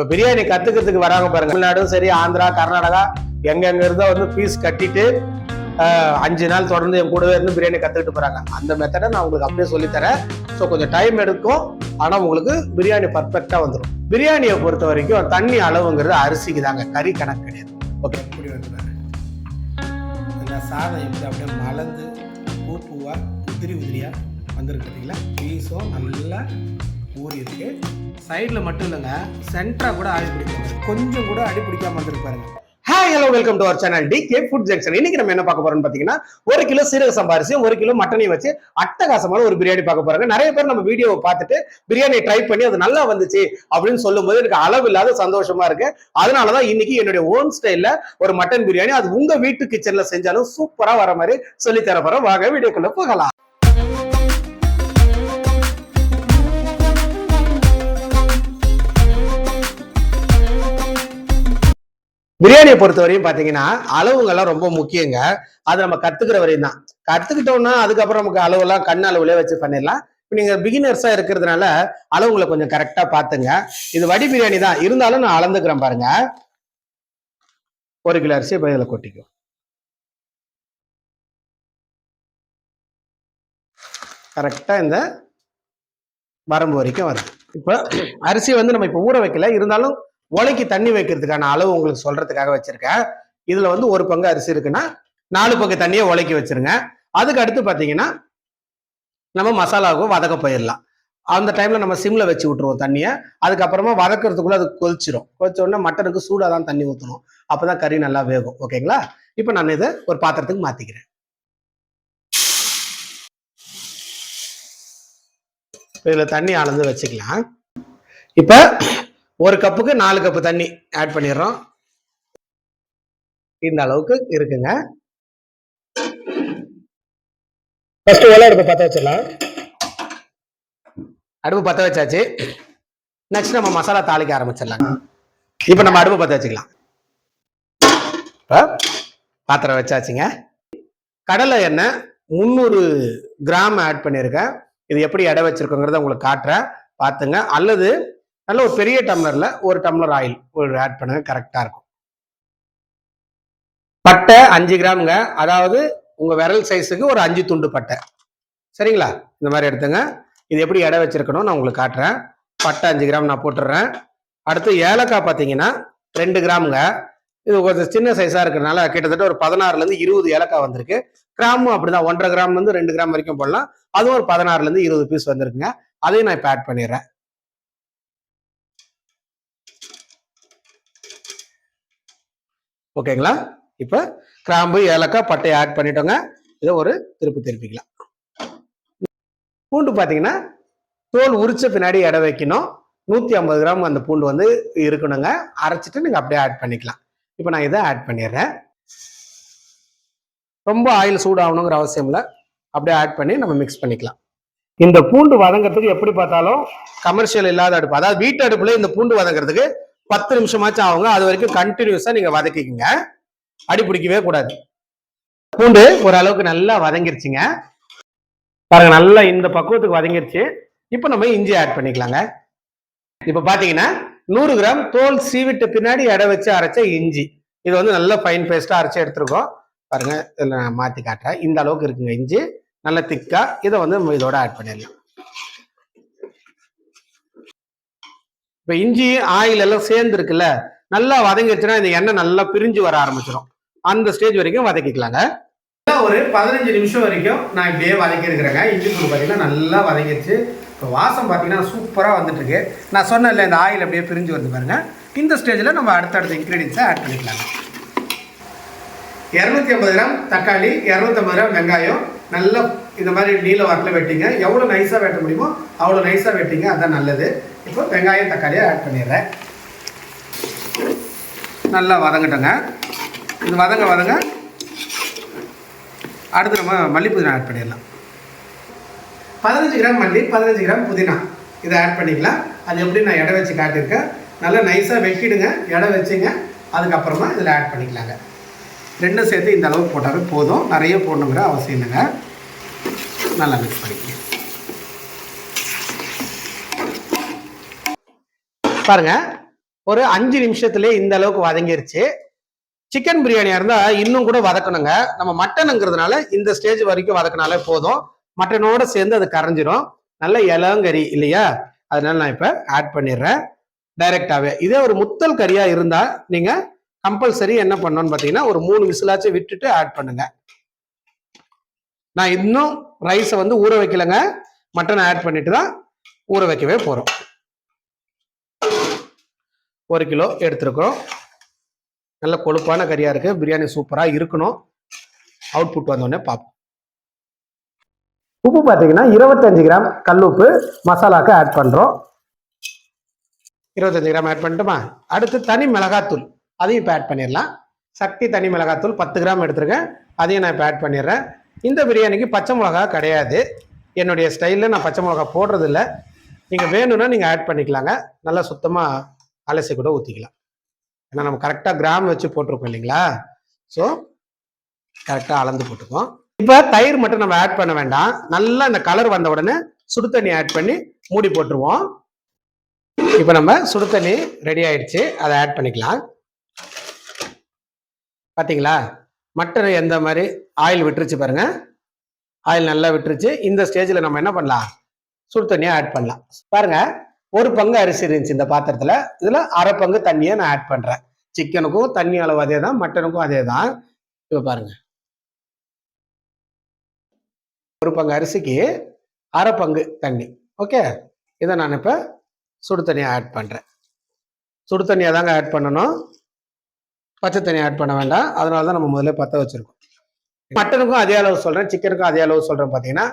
இப்போ பிரியாணி கத்துக்கிறதுக்கு வராங்க பாருங்க. தமிழ்நாடும் சரி ஆந்திரா கர்நாடகா எங்கெங்க இருந்தோ வந்து பீஸ் கட்டிட்டு அஞ்சு நாள் தொடர்ந்து என் கூடவே இருந்து பிரியாணி கத்துக்கிட்டு போறாங்க. அந்த மெத்தடை நான் உங்களுக்கு அப்படியே சொல்லித்தரேன். ஸோ கொஞ்சம் டைம் எடுக்கும். ஆனால் உங்களுக்கு பிரியாணி பர்ஃபெக்டாக வந்துடும் பிரியாணியை பொறுத்த வரைக்கும் தண்ணி அளவுங்கிறது அரிசிக்கு தாங்க. கறி கணக்கு கிடையாது. ஓகே எப்படி வந்துடுறாங்க சாதம் எப்படி அப்படியே மலர்ந்து பூ பூவாக உதிரி உதிரியாக வந்திருக்கு பார்த்தீங்களா பீஸும் நல்லா ஊறி இருக்கு சைடில் மட்டும் இல்லைங்க சென்டராக கூட ஆடி பிடிக்காம கொஞ்சம் கூட அடி பிடிக்காம வந்திருக்கு பாருங்க. Hi hello welcome to our channel T K food junction இன்னைக்கு நம்ம என்ன பார்க்க போறோம்னு பார்த்தீங்கன்னா ஒரு கிலோ சீரக சம்பாரிசியும் ஒரு கிலோ மட்டனையும் வச்சு அட்டகாசமான ஒரு பிரியாணி பார்க்க போறாங்க. நிறைய பேர் நம்ம வீடியோவை பார்த்துட்டு பிரியாணி ட்ரை பண்ணி அது நல்லா வந்துச்சு அப்படின்னு சொல்லும்போது எனக்கு அளவு இல்லாத சந்தோஷமா இருக்கு. அதனாலதான் இன்னைக்கு என்னுடைய ஓன் ஸ்டைல்ல ஒரு மட்டன் பிரியாணி. அது உங்க வீட்டு கிச்சன்ல செஞ்சாலும் சூப்பரா வர மாதிரி சொல்லி தர போறோம். வாங்க வீடியோக்குள்ள போகலாம். பிரியாணியை பொறுத்தவரையும் பாத்தீங்கன்னா அளவுங்கெல்லாம் ரொம்ப முக்கியங்க. அது நம்ம கத்துக்கிற வரையும் தான். கத்துக்கிட்டோம்னா அதுக்கப்புறம் நமக்கு அளவுலாம் கண் அளவுல வச்சு பண்ணிடலாம். இப்போ நீங்க பிகினர்ஸா இருக்கிறதுனால அளவுங்களை கொஞ்சம் கரெக்டா பாத்துங்க இது வடி பிரியாணி தான். இருந்தாலும் நான் அளந்துக்கிறேன் பாருங்க. ஒரு கிலோ அரிசி இப்போ இதில் கொட்டிக்கும் கரெக்டாக இந்த வரம்பு வரைக்கும் வருது. இப்போ அரிசி வந்து நம்ம இப்போ ஊற வைக்கல. இருந்தாலும் உலைக்கு தண்ணி வைக்கிறதுக்கான அளவு உங்களுக்கு சொல்றதுக்காக வச்சிருக்கேன். இதுல வந்து ஒரு பங்கு அரிசி இருக்குன்னா நாலு பங்கு தண்ணியை உலைக்கி வச்சிருங்க. அதுக்கு அடுத்து பாத்தீங்கன்னா நம்ம மசாலாவுக்கும் வதக்க போயிடலாம். அந்த டைம்ல நம்ம சிம்ல வச்சு விட்டுருவோம் தண்ணியை. அதுக்கப்புறமா வதக்கிறதுக்குள்ள அது கொதிச்சிரும். கொதிச்ச உடனே மட்டனுக்கு சூடாக தான் தண்ணி ஊற்றணும் அப்பதான் கறி நல்லா வேகும். ஓகேங்களா இப்போ நான் இதை ஒரு பாத்திரத்துக்கு மாத்திக்கிறேன். இதுல தண்ணி அளந்து வச்சுக்கலாம். இப்ப ஒரு கப்புக்கு நாலு கப்பு தண்ணி ஆட் பண்ணிடுறோம். இந்த அளவுக்கு இருக்குங்க. ஃபர்ஸ்ட் ஓலை அடுப்பு பற்ற வச்சிடலாம். அடுப்பு பற்ற வச்சாச்சு. நெக்ஸ்ட் நம்ம மசாலா தாளிக்க ஆரம்பிச்சிடலாம். இப்போ நம்ம அடுப்பு பற்ற வச்சுக்கலாம். இப்போ பாத்திரம் வச்சாச்சுங்க. கடலை எண்ணெய் முந்நூறு கிராம் ஆட் பண்ணியிருக்கேன். இது எப்படி எடை வச்சிருக்கோங்கிறத உங்களுக்கு காட்டுறேன். பார்த்துங்க அல்லது நல்ல ஒரு பெரிய டம்ளர்ல ஒரு டம்ளர் ஆயில் ஒரு ஆட் பண்ணுங்க கரெக்டா இருக்கும். பட்டை அஞ்சு கிராமுங்க. அதாவது உங்க விரல் சைஸுக்கு ஒரு அஞ்சு துண்டு பட்டை. சரிங்களா? இந்த மாதிரி எடுத்துங்க. இது எப்படி எடை வச்சிருக்கணும் நான் உங்களுக்கு காட்டுறேன். பட்டை அஞ்சு கிராம் நான் போட்டுடுறேன். அடுத்து ஏலக்காய் பார்த்தீங்கன்னா ரெண்டு கிராமுங்க. இது கொஞ்சம் சின்ன சைஸா இருக்கிறதுனால கிட்டத்தட்ட ஒரு பதினாறுல இருந்து இருபது ஏலக்காய் வந்திருக்கு. கிராமும் அப்படிதான். ஒன்றரை கிராம்லேருந்து ரெண்டு கிராம் வரைக்கும் போடலாம். அதுவும் ஒரு பதினாறுல இருந்து இருபது பீஸ் வந்திருக்குங்க. அதையும் நான் இப்போ ஆட் பண்ணிடுறேன். ஓகேங்களா இப்போ கிராம்பு ஏலக்காய் பட்டையை ஆட் பண்ணிட்டோங்க. இதை ஒரு திருப்பி திருப்பிக்கலாம். பூண்டு பார்த்தீங்கன்னா தோல் உரிச்ச பின்னாடி எடை வைக்கணும். நூற்றி ஐம்பது கிராம் அந்த பூண்டு வந்து இருக்கணுங்க. அரைச்சிட்டு நீங்கள் அப்படியே ஆட் பண்ணிக்கலாம். இப்போ நான் இதை ஆட் பண்ணிடுறேன். ரொம்ப ஆயில் சூடாகணுங்கிற அவசியம் இல்லை. அப்படியே ஆட் பண்ணி நம்ம மிக்ஸ் பண்ணிக்கலாம். இந்த பூண்டு வதங்கிறதுக்கு எப்படி பார்த்தாலும் கமர்ஷியல் இல்லாத அடுப்பு. அதாவது வீட்டு அடுப்புல இந்த பூண்டு வதங்கிறதுக்கு பத்து நிமிஷமாச்சும் ஆகுங்க. அது வரைக்கும் கண்டினியூஸா நீங்க வதக்கிக்கங்க. அடி பிடிக்கவே கூடாது. பூண்டு ஓரளவுக்கு நல்லா வதங்கிருச்சுங்க. பாருங்க நல்லா இந்த பக்குவத்துக்கு வதங்கிருச்சு. இப்போ நம்ம இஞ்சி ஆட் பண்ணிக்கலாங்க. இப்போ பாத்தீங்கன்னா நூறு கிராம் தோல் சீவிட்டு பின்னாடி எடை வச்சு அரைச்ச இஞ்சி. இது வந்து நல்லா ஃபைன் பேஸ்டா அரைச்சு எடுத்திருக்கோம். பாருங்க இதில் நான் மாற்றி காட்டுறேன். இந்த அளவுக்கு இருக்குங்க இஞ்சி. நல்ல திக்கா இதை வந்து நம்ம இதோட ஆட் பண்ணிடலாம். இப்போ இஞ்சி ஆயில் எல்லாம் சேர்ந்துருக்குல்ல நல்லா வதங்கிடுச்சுன்னா இந்த எண்ணெய் நல்லா பிரிஞ்சு வர ஆரம்பிச்சிடும் அந்த ஸ்டேஜ் வரைக்கும் வதக்கிக்கலாங்க. ஒரு பதினஞ்சு நிமிஷம் வரைக்கும் நான் இப்படியே வதக்கி இருக்கிறேங்க. இஞ்சி பூண்டு பார்த்தீங்கன்னா நல்லா வதங்கிடுச்சு. இப்போ வாசம் பார்த்தீங்கன்னா சூப்பராக வந்துட்டு இருக்கு நான் சொன்னேன்ல இந்த ஆயில் அப்படியே பிரிஞ்சு வந்து பாருங்க. இந்த ஸ்டேஜில் நம்ம அடுத்தடுத்த இன்க்ரீடியன்ஸை ஆட் பண்ணிக்கலாங்க. இரநூத்தி ஐம்பது கிராம் தக்காளி இரநூத்தம்பது கிராம் வெங்காயம். நல்லா இந்த மாதிரி நீல வாக்கில் வெட்டிங்க. எவ்வளோ நைஸாக வெட்ட முடியுமோ அவ்வளோ நைஸாக வெட்டிங்க. அதுதான் நல்லது. இப்போ வெங்காயம் தக்காளியை ஆட் பண்ணிடுறேன். நல்லா வதங்கட்டோங்க. இது வதங்க வதங்க. அடுத்து நம்ம மல்லி புதினா ஆட் பண்ணிடலாம். பதினஞ்சு கிராம் மல்லி பதினஞ்சு கிராம் புதினா. இதை ஆட் பண்ணிக்கலாம். அது எப்படி நான் எடை வச்சு காட்டியிருக்கேன். நல்லா நைஸாக வெட்டிடுங்க. எடை வச்சுங்க. அதுக்கப்புறமா இதில் ஆட் பண்ணிக்கலாங்க. ரெண்டும் சேர்த்து இந்த அளவுக்கு போட்டாவே போதும். நிறைய போடணுங்கிற அவசியம் இல்லைங்க. நல்லா மிக்ஸ் பண்ணிக்கங்க. பாருங்க ஒரு அஞ்சு நிமிஷத்துலேயே இந்த அளவுக்கு வதங்கிருச்சு. சிக்கன் பிரியாணியாக இருந்தால் இன்னும் கூட வதக்கணுங்க. நம்ம மட்டனுங்கிறதுனால இந்த ஸ்டேஜ் வரைக்கும் வதக்கினாலே போதும். மட்டனோட சேர்ந்து அது கரைஞ்சிரும். நல்ல இளங்கறி இல்லையா? அதனால நான் இப்போ ஆட் பண்ணிடுறேன். டைரெக்டாகவே இதே ஒரு முத்தல் கறியாக இருந்தால் நீங்கள் கம்பல்சரி என்ன பண்ணணும்னு பார்த்தீங்கன்னா ஒரு மூணு விசிலாச்சும் விட்டுட்டு ஆட் பண்ணுங்க. நான் இன்னும் ரைஸை வந்து ஊற வைக்கலங்க. மட்டனை ஆட் பண்ணிட்டு தான் ஊற வைக்கவே போகிறோம் ஒரு கிலோ எடுத்துருக்குறோம். நல்ல கொழுப்பான கறியாக இருக்குது பிரியாணி சூப்பராக இருக்கணும். அவுட்புட் வந்தோடனே பார்ப்போம். உப்பு பார்த்தீங்கன்னா இருபத்தஞ்சு கிராம் கல்லுப்பு மசாலாக்கு ஆட் பண்ணுறோம் இருபத்தஞ்சு கிராம் ஆட் பண்ணிட்டுமா? அடுத்து தனி மிளகாத்தூள். அதையும் இப்போ ஆட் பண்ணிடலாம். சக்தி தனி மிளகாத்தூள் பத்து கிராம் எடுத்திருக்கேன். அதையும் நான் இப்போ ஆட் பண்ணிடுறேன். இந்த பிரியாணிக்கு பச்சை மிளகா கிடையாது. என்னுடைய ஸ்டைலில் நான் பச்சை மிளகா போடுறதில்ல. நீங்கள் வேணும்னா நீங்கள் ஆட் பண்ணிக்கலாங்க. நல்லா சுத்தமாக அலசி கூட ஊற்றிக்கலாம் ஏன்னா நம்ம கரெக்டாக கிராம் வச்சு போட்டிருக்கோம் இல்லைங்களா? ஸோ கரெக்டாக அளந்து போட்டுக்கோம் இப்போ தயிர் மட்டும் நம்ம ஆட் பண்ண வேண்டாம். நல்லா இந்த கலர் வந்த உடனே சுடு தண்ணி ஆட் பண்ணி மூடி போட்டுருவோம். இப்போ நம்ம சுடு தண்ணி ரெடி ஆயிடுச்சு. அதை ஆட் பண்ணிக்கலாம். பார்த்தீங்களா மட்டன் எந்த மாதிரி? ஆயில் விட்டுருச்சு பாருங்க. ஆயில் நல்லா விட்டுருச்சு. இந்த ஸ்டேஜில் நம்ம என்ன பண்ணலாம்? சுடு தண்ணியை ஆட் பண்ணலாம். பாருங்க ஒரு பங்கு அரிசி இருந்துச்சு இந்த பாத்திரத்தில். இதில் அரை பங்கு தண்ணியை நான் ஆட் பண்ணுறேன் சிக்கனுக்கும் தண்ணி அளவு அதே தான் மட்டனுக்கும் அதே தான் இப்போ பாருங்க. ஒரு பங்கு அரிசிக்கு அரை பங்கு தண்ணி. ஓகே இதை நான் இப்போ சுடு தண்ணியை ஆட் பண்ணுறேன் சுடு தண்ணியை தாங்க ஆட் பண்ணணும். பச்சை தண்ணி ஆட் பண்ண வேண்டாம். அதனால தான் நம்ம முதல்ல பற்ற வச்சிருக்கோம். மட்டனுக்கும் அதே அளவு சொல்கிறேன் சிக்கனுக்கும் அதே அளவு சொல்கிறேன் பார்த்தீங்கன்னா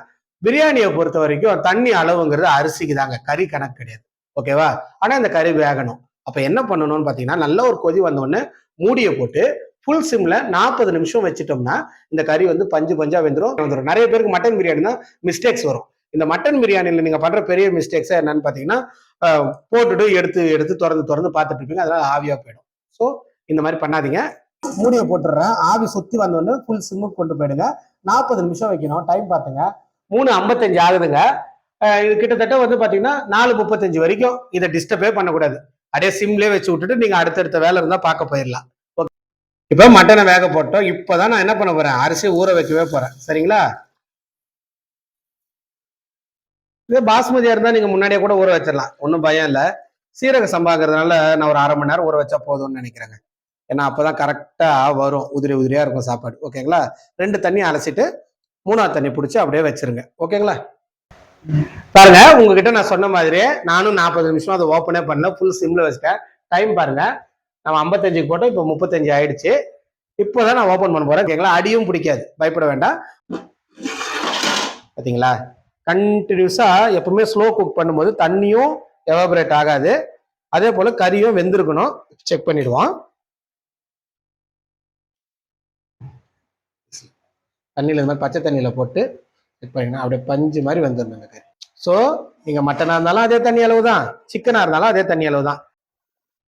பிரியாணியை பொறுத்த வரைக்கும் தண்ணி அளவுங்கிறது அரிசிக்கு தாங்க. கறி கணக்கு கிடையாது. ஓகேவா ஆனால் இந்த கறி வேகணும். அப்போ என்ன பண்ணணும்னு பார்த்தீங்கன்னா நல்ல ஒரு கொதி வந்த உடனே மூடியை போட்டு ஃபுல் சிம்ல நாற்பது நிமிஷம் வச்சுட்டோம்னா இந்த கறி வந்து பஞ்சு பஞ்சா வெந்துடும் வந்துடும் நிறைய பேருக்கு மட்டன் பிரியாணி தான் மிஸ்டேக்ஸ் வரும். இந்த மட்டன் பிரியாணியில் நீங்க பண்ற பெரிய மிஸ்டேக்ஸாக என்னன்னு பார்த்தீங்கன்னா போட்டுட்டு எடுத்து எடுத்து திறந்து திறந்து பார்த்துட்டு இருப்பீங்க. அதனால ஆவியா போயிடும். ஸோ இந்த மாதிரி பண்ணாதீங்க. மூடியை போட்டுடுறேன் ஆவி சுத்தி வந்தோடனே ஃபுல் சிம்முக்கு கொண்டு போயிடுங்க. நாற்பது நிமிஷம் வைக்கணும். டைம் பார்த்துங்க. மூணு ஐம்பத்தஞ்சு ஆகுதுங்க. இது கிட்டத்தட்ட வந்து பாத்தீங்கன்னா நாலு முப்பத்தஞ்சு வரைக்கும் இதை டிஸ்டர்பே பண்ணக்கூடாது. அப்படியே சிம்லேயே வச்சு விட்டுட்டு நீங்க அடுத்தடுத்த வேலை இருந்தா பார்க்க போயிடலாம். இப்போ மட்டனை வேக போட்டோம். இப்போதான் நான் என்ன பண்ண போறேன்? அரிசி ஊற வைக்கவே போறேன். சரிங்களா? இதே பாஸ்மதியா இருந்தா நீங்க முன்னாடியே கூட ஊற வச்சிடலாம். ஒன்றும் பயம் இல்லை. சீரக சம்பாங்கிறதுனால நான் ஒரு அரை மணி நேரம் ஊற வச்சா போதும்னு நினைக்கிறேங்க. ஏன்னா அப்போதான் கரெக்டாக வரும். உதிரி உதிரியா இருக்கும் சாப்பாடு. ஓகேங்களா ரெண்டு தண்ணி அலசிட்டு மூணாவது தண்ணி பிடிச்சி அப்படியே வச்சிருங்க. ஓகேங்களா பாருங்க உங்ககிட்ட நான் சொன்ன மாதிரியே நானும் நாற்பது நிமிஷம் அதை ஓப்பனே பண்ணல. ஃபுல் சிம்ல வச்சுட்டேன். டைம் பாருங்க. நம்ம ஐம்பத்தஞ்சுக்கு போட்டோம். இப்போ முப்பத்தஞ்சு ஆயிடுச்சு. இப்போதான் நான் ஓப்பன் பண்ண போறேன். ஓகேங்களா அடியும் பிடிக்காது. பயப்பட வேண்டாம். பார்த்தீங்களா கண்டினியூஸா எப்பவுமே ஸ்லோ குக் பண்ணும்போது தண்ணியும் எவாபரேட் ஆகாது. அதே போல கறியும் வெந்திருக்கணும். செக் பண்ணிடுவோம். தண்ணியில் இந்த மாதிரி பச்சை தண்ணியில் போட்டு இது பண்ணிக்கணும் அப்படியே பஞ்சு மாதிரி வந்துடணும் கறி ஸோ நீங்கள் மட்டனாக இருந்தாலும் அதே தண்ணி அளவு தான் சிக்கனாக இருந்தாலும் அதே தண்ணி அளவு தான்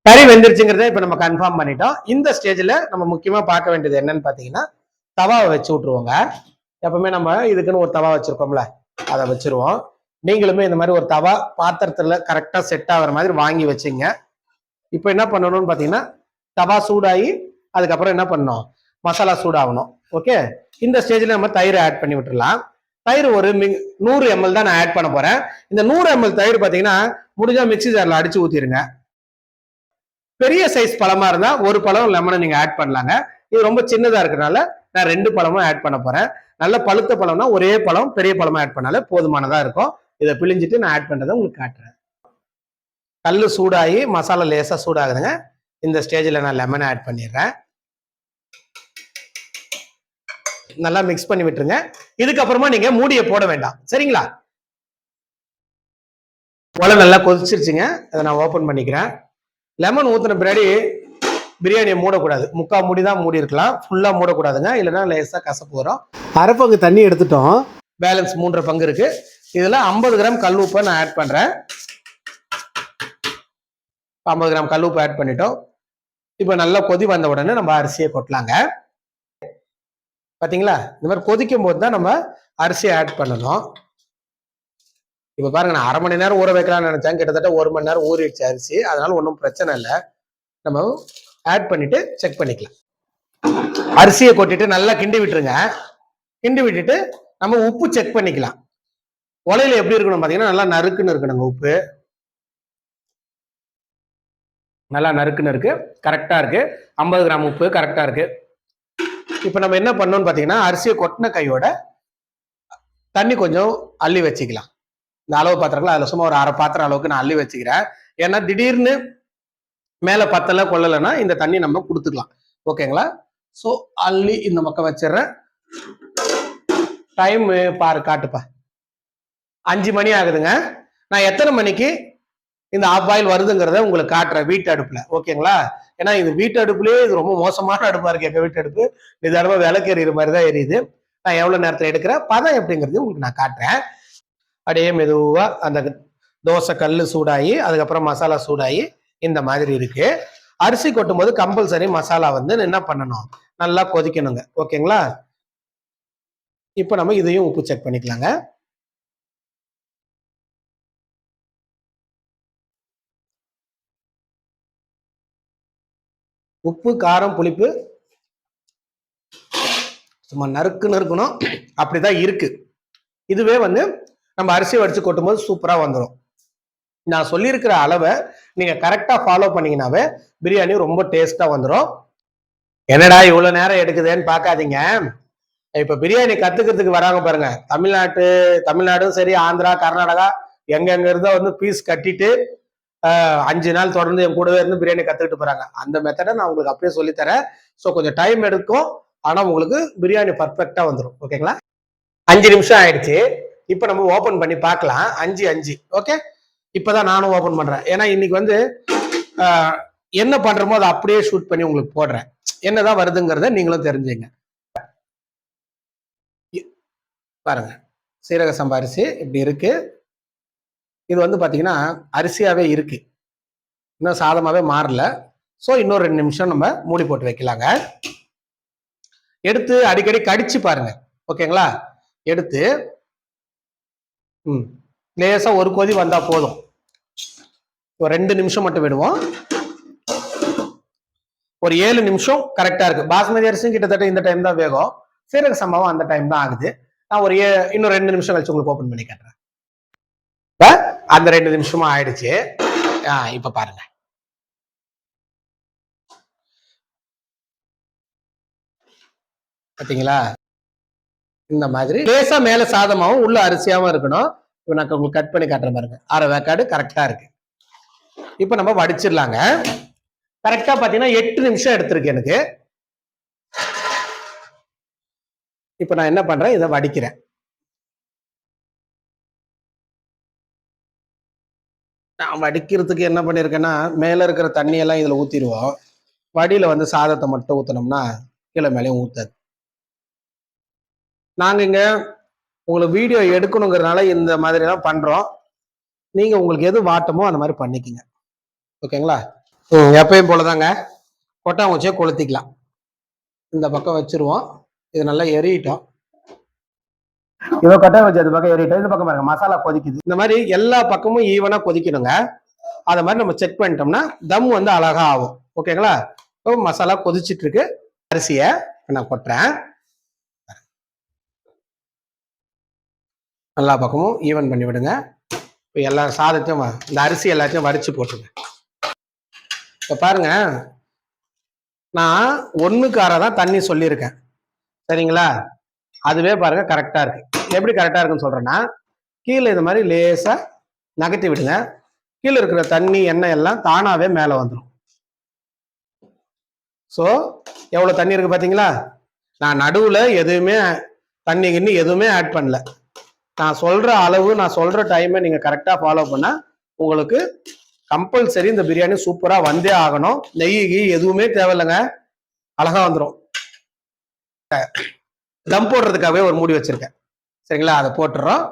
கறி வெந்துருச்சுங்கிறத இப்போ நம்ம கன்ஃபார்ம் பண்ணிட்டோம். இந்த ஸ்டேஜில் நம்ம முக்கியமாக பார்க்க வேண்டியது என்னன்னு பார்த்தீங்கன்னா தவாவை வச்சு விட்ருவோங்க எப்பவுமே நம்ம இதுக்குன்னு ஒரு தவா வச்சுருக்கோம்ல அதை வச்சிருவோம். நீங்களுமே இந்த மாதிரி ஒரு தவா பாத்திரத்தில் கரெக்டாக செட் ஆகிற மாதிரி வாங்கி வச்சுங்க. இப்போ என்ன பண்ணணும்னு பார்த்தீங்கன்னா தவா சூடாகி அதுக்கப்புறம் என்ன பண்ணணும்? மசாலா சூடாகணும். ஓகே இந்த ஸ்டேஜில் நம்ம தயிர் ஆட் பண்ணி விட்டுடலாம் தயிர் ஒரு மி- நூறு எம்எல் தான் நான் ஆட் பண்ண போகிறேன் இந்த நூறு எம்எல் தயிர் பார்த்தீங்கன்னா முடிஞ்சால் மிக்ஸி ஜாரில் அடித்து ஊற்றிடுங்க பெரிய சைஸ் பழமாக இருந்தால் ஒரு பழம் லெமனை நீங்கள் ஆட் பண்ணலாங்க. இது ரொம்ப சின்னதாக இருக்கிறனால நான் ரெண்டு பழமும் ஆட் பண்ண போகிறேன் நல்ல பழுத்த பழம்னா ஒரே பழம் பெரிய பழமாக ஆட் பண்ணாலே போதுமானதாக இருக்கும். இதை பிழிஞ்சிட்டு நான் ஆட் பண்ணுறதை உங்களுக்கு காட்டுறேன். கல் சூடாகி மசாலா லேசாக சூடாகுதுங்க. இந்த ஸ்டேஜில் நான் லெமன் ஆட் பண்ணிடுறேன். நல்லா மிக்ஸ் பண்ணி விட்டுருங்க. இதுக்கப்புறமா நீங்க மூடியை போட வேண்டாம். சரிங்களா? உலை நல்லா கொதிச்சிருச்சுங்க. அதை நான் ஓப்பன் பண்ணிக்கிறேன். லெமன் ஊற்றின பின்னாடி பிரியாணியை மூடக்கூடாது. முக்கால் மூடி தான் மூடி இருக்கலாம். ஃபுல்லாக மூடக்கூடாதுங்க. இல்லைன்னா லேசாக கசப்பு வரும். அரை பங்கு தண்ணி எடுத்துட்டோம். பேலன்ஸ் மூன்றரை பங்கு இருக்கு. இதில் ஐம்பது கிராம் கல் உப்பை நான் ஆட் பண்ணுறேன் ஐம்பது கிராம் கல் உப்பு ஆட் பண்ணிட்டோம். இப்போ நல்லா கொதி வந்த உடனே நம்ம அரிசியை கொட்டலாங்க. பார்த்தீங்களா இந்த மாதிரி கொதிக்கும் போது தான் நம்ம அரிசியை ஆட் பண்ணணும். இப்போ பாருங்க நான் அரை மணி நேரம் ஊற வைக்கலாம்னு நினைச்சேன். கிட்டத்தட்ட ஒரு மணி நேரம் ஊறிடுச்சு அரிசி. அதனால ஒன்றும் பிரச்சனை இல்லை. நம்ம ஆட் பண்ணிட்டு செக் பண்ணிக்கலாம். அரிசியை கொட்டிட்டு நல்லா கிண்டி விட்டுருங்க. கிண்டி விட்டுட்டு நம்ம உப்பு செக் பண்ணிக்கலாம். உலையில எப்படி இருக்கணும் பார்த்தீங்கன்னா நல்லா நறுக்குன்னு இருக்கணுங்க உப்பு. நல்லா நறுக்குன்னு இருக்கு. கரெக்டா இருக்கு. ஐம்பது கிராம் உப்பு கரெக்டா இருக்கு. இப்போ நம்ம என்ன பண்ணோம்னு பாத்தீங்கன்னா அரிசியை கொட்டின கையோட தண்ணி கொஞ்சம் அள்ளி வச்சுக்கலாம். இந்த அளவு பாத்திரங்களா அதில் சும்மா ஒரு அரை பாத்திரம் அளவுக்கு நான் அள்ளி வச்சுக்கிறேன். ஏன்னா திடீர்னு மேலே பத்தல கொள்ளலைன்னா இந்த தண்ணி நம்ம கொடுத்துக்கலாம். ஓகேங்களா? ஸோ அள்ளி இந்த பக்கம் வச்சிடுறேன். டைம் பாரு காட்டுப்பா. அஞ்சு மணி ஆகுதுங்க. நான் எத்தனை மணிக்கு இந்த ஆஃப் பாயில் வருதுங்கிறத உங்களுக்கு காட்டுறேன் வீட்டு அடுப்புல. ஓகேங்களா? ஏன்னா இது வீட்டு அடுப்புலேயே இது ரொம்ப மோசமான அடுப்பாக இருக்கு. எங்கள் வீட்டு அடுப்பு? நிதானமா விளக்கு எறிகிற மாதிரி தான் எரியுது. நான் எவ்வளோ நேரத்தில் எடுக்கிறேன்? பதம் எப்படிங்கிறது உங்களுக்கு நான் காட்டுறேன். அப்படியே மெதுவாக அந்த தோசை கல் சூடாகி அதுக்கப்புறம் மசாலா சூடாகி இந்த மாதிரி இருக்கு. அரிசி கொட்டும் போது கம்பல்சரி மசாலா வந்து என்ன பண்ணணும்? நல்லா கொதிக்கணுங்க. ஓகேங்களா? இப்போ நம்ம இதையும் உப்பு செக் பண்ணிக்கலாங்க. உப்பு காரம் புளிப்பு. சும்மா நறுக்கு நறுக்கணும். அப்படிதான் இருக்கு. இதுவே வந்து நம்ம அரிசி வடிச்சு கொட்டும் போது சூப்பரா வந்துடும் நான் சொல்லியிருக்கிற அளவை நீங்க கரெக்டா ஃபாலோ பண்ணீங்கன்னாவே பிரியாணி ரொம்ப டேஸ்டா வந்துடும் என்னடா இவ்வளவு நேரம் எடுக்குதுன்னு பார்க்காதீங்க. இப்ப பிரியாணி கத்துக்கிறதுக்கு வராங்க பாருங்க. தமிழ்நாட்டு தமிழ்நாடும் சரி ஆந்திரா கர்நாடகா எங்க எங்க இருந்தோ வந்து பீஸ் கட்டிட்டு அஞ்சு நாள் தொடர்ந்து என் கூடவே இருந்து பிரியாணி கத்துக்கிட்டு போறாங்க. அந்த மெத்தடை நான் உங்களுக்கு அப்படியே சொல்லித்தரேன். ஸோ கொஞ்சம் டைம் எடுக்கும். ஆனா உங்களுக்கு பிரியாணி பர்ஃபெக்டா வந்துடும் ஓகேங்களா அஞ்சு நிமிஷம் ஆயிடுச்சு. இப்போ நம்ம ஓபன் பண்ணி பார்க்கலாம். அஞ்சு அஞ்சு. ஓகே இப்பதான் நானும் ஓபன் பண்றேன். ஏன்னா இன்னைக்கு வந்து என்ன பண்றோமோ அதை அப்படியே ஷூட் பண்ணி உங்களுக்கு போடுறேன். என்னதான் வருதுங்கிறத நீங்களும் தெரிஞ்சுங்க. பாருங்க. சீரக சம்பாரிசி இப்படி இருக்கு. இது வந்து பார்த்தீங்கன்னா அரிசியாகவே இருக்குது இன்னும் சாதமாகவே மாறல. ஸோ இன்னொரு ரெண்டு நிமிஷம் நம்ம மூடி போட்டு வைக்கலாங்க. எடுத்து அடிக்கடி கடிச்சு பாருங்க. ஓகேங்களா? எடுத்து ம் லேசாக ஒரு கொதி வந்தால் போதும். ஒரு ரெண்டு நிமிஷம் மட்டும் விடுவோம். ஒரு ஏழு நிமிஷம் கரெக்டாக இருக்கு. பாஸ்மதி அரிசியும் கிட்டத்தட்ட இந்த டைம் தான் வேகும். சீரக சம்பவம் அந்த டைம் தான் ஆகுது. நான் ஒரு ஏ இன்னும் ரெண்டு நிமிஷம் கழிச்சு உங்களுக்கு ஓப்பன் பண்ணி காட்டுறேன். அந்த ரெண்டு நிமிஷமா ஆயிடுச்சு. ஆ, இப்ப பாருங்க. பாத்தீங்களா? இந்த மாதிரி லேசா மேல சாதமாவும் உள்ள அரிசியாவும் இருக்கணும். இப்ப நான் உங்களுக்கு கட் பண்ணி காட்டுறேன் பாருங்க. அரை வேக்காடு கரெக்டா இருக்கு. இப்ப நம்ம வடிச்சிடலாங்க. கரெக்டா பாத்தீங்கன்னா எட்டு நிமிஷம் எடுத்திருக்கு எனக்கு. இப்ப நான் என்ன பண்றேன்? இதை வடிக்கிறேன். நான் வடிக்கிறதுக்கு என்ன பண்ணியிருக்கேன்னா மேலே இருக்கிற தண்ணியெல்லாம் இதில் ஊற்றிடுவோம் வடியில் வந்து சாதத்தை மட்டும் ஊற்றினோம்னா கீழே மேலேயும் ஊற்றாது நாங்கள் இங்கே உங்களுக்கு வீடியோ எடுக்கணுங்கிறதுனால இந்த மாதிரி பண்ணுறோம் நீங்கள் உங்களுக்கு எது வாட்டமோ அந்த மாதிரி பண்ணிக்கிங்க. ஓகேங்களா? ம், எப்பயும் போலதாங்க. கொட்டாங்குச்சியை கொளுத்திக்கலாம். இந்த பக்கம் வச்சிருவோம். இது நல்லா எரியிட்டோம். இதோ கட்டாய வச்சு அது பக்கம் ஏறிட்டு இந்த பக்கம் பாருங்க மசாலா கொதிக்குது. இந்த மாதிரி எல்லா பக்கமும் ஈவனா கொதிக்கணுங்க. அதை மாதிரி நம்ம செக் பண்ணிட்டோம்னா தம் வந்து அழகா ஆகும். ஓகேங்களா இப்போ மசாலா கொதிச்சிட்டு இருக்கு. அரிசியை நான் கொட்டுறேன். எல்லா பக்கமும் ஈவன் பண்ணி விடுங்க. இப்போ எல்லா சாதத்தையும் இந்த அரிசி எல்லாத்தையும் வரிச்சு போட்டுருங்க. இப்போ பாருங்க. நான் ஒண்ணுக்கு அரை தான் தண்ணி சொல்லியிருக்கேன். சரிங்களா? அதுவே பாருங்க கரெக்டா இருக்கு. எப்படி கரெக்டாக இருக்குன்னு சொல்கிறேன்னா கீழே இது மாதிரி லேசாக நகர்த்தி விடுங்க. கீழே இருக்கிற தண்ணி எண்ணெய் எல்லாம் தானாகவே மேலே வந்துடும் ஸோ எவ்வளோ தண்ணி இருக்கு பார்த்தீங்களா நான் நடுவில் எதுவுமே தண்ணி கிண்ணி எதுவுமே ஆட் பண்ணல. நான் சொல்கிற அளவு நான் சொல்கிற டைமை நீங்கள் கரெக்டாக ஃபாலோ பண்ணால் உங்களுக்கு கம்பல்சரி இந்த பிரியாணி சூப்பராக வந்தே ஆகணும். நெய் கீ எதுவுமே தேவையில்லைங்க. அழகா வந்துடும் தம் போடுறதுக்காகவே ஒரு மூடி வச்சுருக்கேன். சரிங்களா? அதை போட்டுறோம்.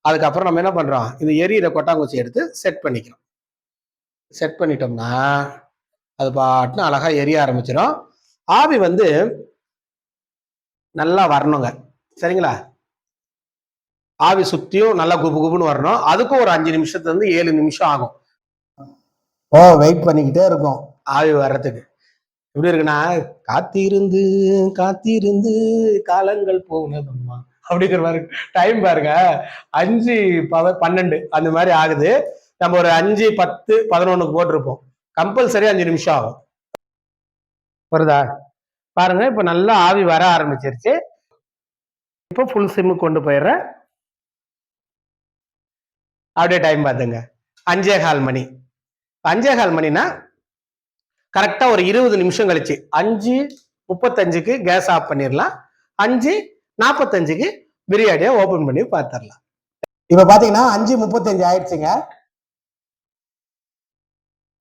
அதுக்கப்புறம் நம்ம என்ன பண்றோம்? இந்த எரியிற கொட்டாங்குச்சி எடுத்து செட் பண்ணிக்கிறோம். செட் பண்ணிட்டோம்னா அது பாட்டுன்னு அழகா எரிய ஆரம்பிச்சிடும் ஆவி வந்து நல்லா வரணுங்க. சரிங்களா? ஆவி சுத்தியும் நல்லா குபு குபுன்னு வரணும். அதுக்கும் ஒரு அஞ்சு நிமிஷத்துல இருந்து ஏழு நிமிஷம் ஆகும். ஓ வெயிட் பண்ணிக்கிட்டே இருக்கும் ஆவி வர்றதுக்கு. எப்படி இருக்குன்னா காத்திருந்து காத்திருந்து காலங்கள் போனதம்மா. அப்படிங்கிற மாதிரி டைம் பாருங்க. அஞ்சு பவர் பன்னெண்டு அந்த மாதிரி ஆகுது. நம்ம ஒரு அஞ்சு பத்து பதினொன்னுக்கு போட்டிருப்போம். கம்பல்சரி அஞ்சு நிமிஷம் ஆகும். வருதா? பாருங்க இப்போ நல்லா ஆவி வர ஆரம்பிச்சிருச்சு. இப்போ ஃபுல் சிம்மு கொண்டு போயிடுறேன். அப்படியே டைம் பார்த்துங்க. அஞ்சே கால் மணி. அஞ்சே கால் மணினா கரெக்டாக ஒரு இருபது நிமிஷம் கழிச்சு அஞ்சு முப்பத்தஞ்சுக்கு கேஸ் ஆஃப் பண்ணிடலாம். அஞ்சு நாற்பத்தஞ்சுக்கு பிரியாணியை ஓபன் பண்ணி பார்த்துடலாம் இப்ப பாத்தீங்கன்னா அஞ்சு முப்பத்தஞ்சு ஆயிடுச்சுங்க.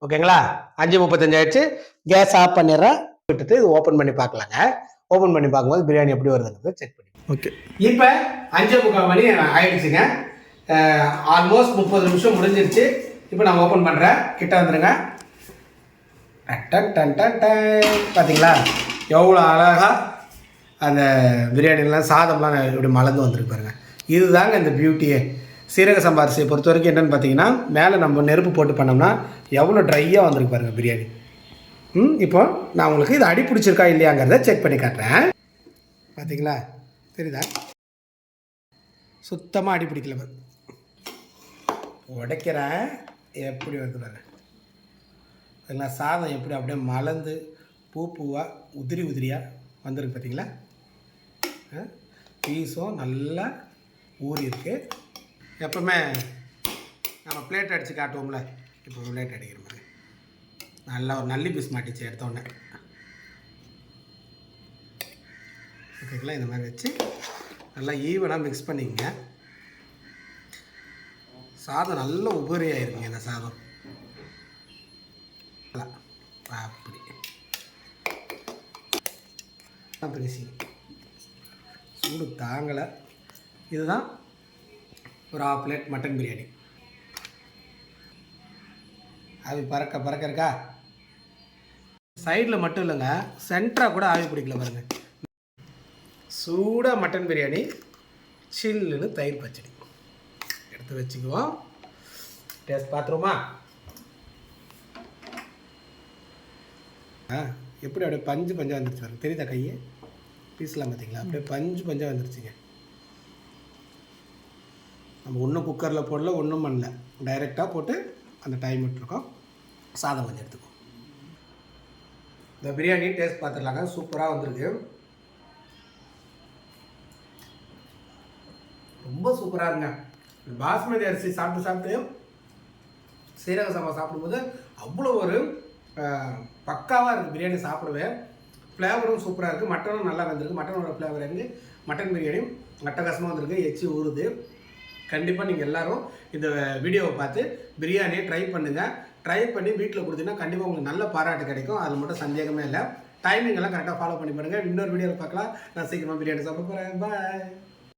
ஓகேங்களா? அஞ்சு முப்பத்தஞ்சு ஆயிடுச்சு. கேஸ் ஆஃப் பண்ணிடுறேன் விட்டுட்டு இது ஓபன் பண்ணி பார்க்கலாங்க ஓபன் பண்ணி பார்க்கும்போது பிரியாணி எப்படி வருதுங்கிறத செக் பண்ணி ஓகே இப்போ அஞ்சே முக்கால் மணி ஆயிடுச்சுங்க. ஆல்மோஸ்ட் முப்பது நிமிஷம் முடிஞ்சிருச்சு. இப்போ நான் ஓப்பன் பண்ணுறேன் கிட்ட டன். பார்த்தீங்களா எவ்வளோ அழகாக அந்த பிரியாணிலாம் சாதம்லாம் இப்படி மலர்ந்து வந்திருக்கு பாருங்க. இதுதாங்க இந்த பியூட்டியே சீரக சம்பாரிசியை பொறுத்த வரைக்கும் என்னென்னு பார்த்தீங்கன்னா மேலே நம்ம நெருப்பு போட்டு பண்ணோம்னா எவ்வளோ ட்ரையாக வந்திருக்கு பாருங்க பிரியாணி. ம் இப்போ நான் உங்களுக்கு இது அடி பிடிச்சிருக்கா இல்லையாங்கிறத செக் பண்ணி காட்டுறேன். பார்த்தீங்களா? தெரியுதா? சுத்தமாக அடி பிடிக்கல பாரு. உடைக்கிறேன். எப்படி வருது பாருங்க. அதெல்லாம் சாதம் எப்படி அப்படியே மலர்ந்து பூ பூவாக உதிரி உதிரியாக வந்திருக்கு பார்த்தீங்களா? பீஸும் நல்லா ஊறியிருக்கு. எப்பவுமே நம்ம பிளேட் அடித்து காட்டுவோம்ல இப்போ பிளேட் அடிக்கிற மாதிரி. நல்லா ஒரு நல்லி பீஸ் மாட்டிச்சு எடுத்தோடனே ஓகேங்களா இந்த மாதிரி வச்சு நல்லா ஈவனாக மிக்ஸ் பண்ணிக்கங்க. சாதம் நல்ல உபரியாகிருக்குங்க இந்த சாதம். அப்படி. பிரிசி சூடு தாங்கலை. இதுதான் ஒரு ஆஃப் பிளேட் மட்டன் பிரியாணி ஆவி பறக்க பறக்க இருக்கா? சைடில் மட்டும் இல்லைங்க சென்டராக கூட ஆவி பிடிக்கல பாருங்கள் சூடாக மட்டன் பிரியாணி சில்லுன்னு தயிர் பச்சடி. எடுத்து வச்சுக்குவோம். டேஸ்ட் பார்த்துருமா ஆ எப்படி அப்படியே பஞ்சு பஞ்சாக வந்துருச்சு பாருங்க. தெரியுதா கையை? பீஸ்லாம் பார்த்தீங்களா? அப்படியே பஞ்சு பஞ்சா வந்துருச்சுங்க. நம்ம ஒன்றும் குக்கரில் போடல ஒன்றும் பண்ணல. டைரெக்டாக போட்டு அந்த டைம் விட்டுருக்கோம். சாதம் கொஞ்சம் எடுத்துக்கோ இந்த பிரியாணி டேஸ்ட் பார்த்துடலாங்க. சூப்பராக வந்திருக்கு. ரொம்ப சூப்பராக இருங்க பாஸ்மதி அரிசி சாப்பிட்டு சாப்பிட்டு சீரக சம்பா சாப்பிடும்போது அவ்வளோ ஒரு பக்காவாக இருக்குது பிரியாணி சாப்பிடுவேன். ஃப்ளேவரும் சூப்பராக இருக்குது மட்டனும் நல்லா வந்திருக்கு. மட்டனோட ஃப்ளேவர் இருக்குது மட்டன் பிரியாணி அட்டகாசமாக வந்திருக்கு. எச்சி ஊறுது. கண்டிப்பாக நீங்கள் எல்லோரும் இந்த வீடியோவை பார்த்து பிரியாணியை ட்ரை பண்ணுங்கள் ட்ரை பண்ணி வீட்டில் கொடுத்தீங்கன்னா கண்டிப்பாக உங்களுக்கு நல்ல பாராட்டு கிடைக்கும். அதில் மட்டும் சந்தேகமே இல்லை. டைமிங் எல்லாம் கரெக்டாக ஃபாலோ பண்ணி பாருங்கள் இன்னொரு வீடியோவில் பார்க்கலாம். நான் சீக்கிரமாக பிரியாணி சாப்பிட போகிறேன் பாய்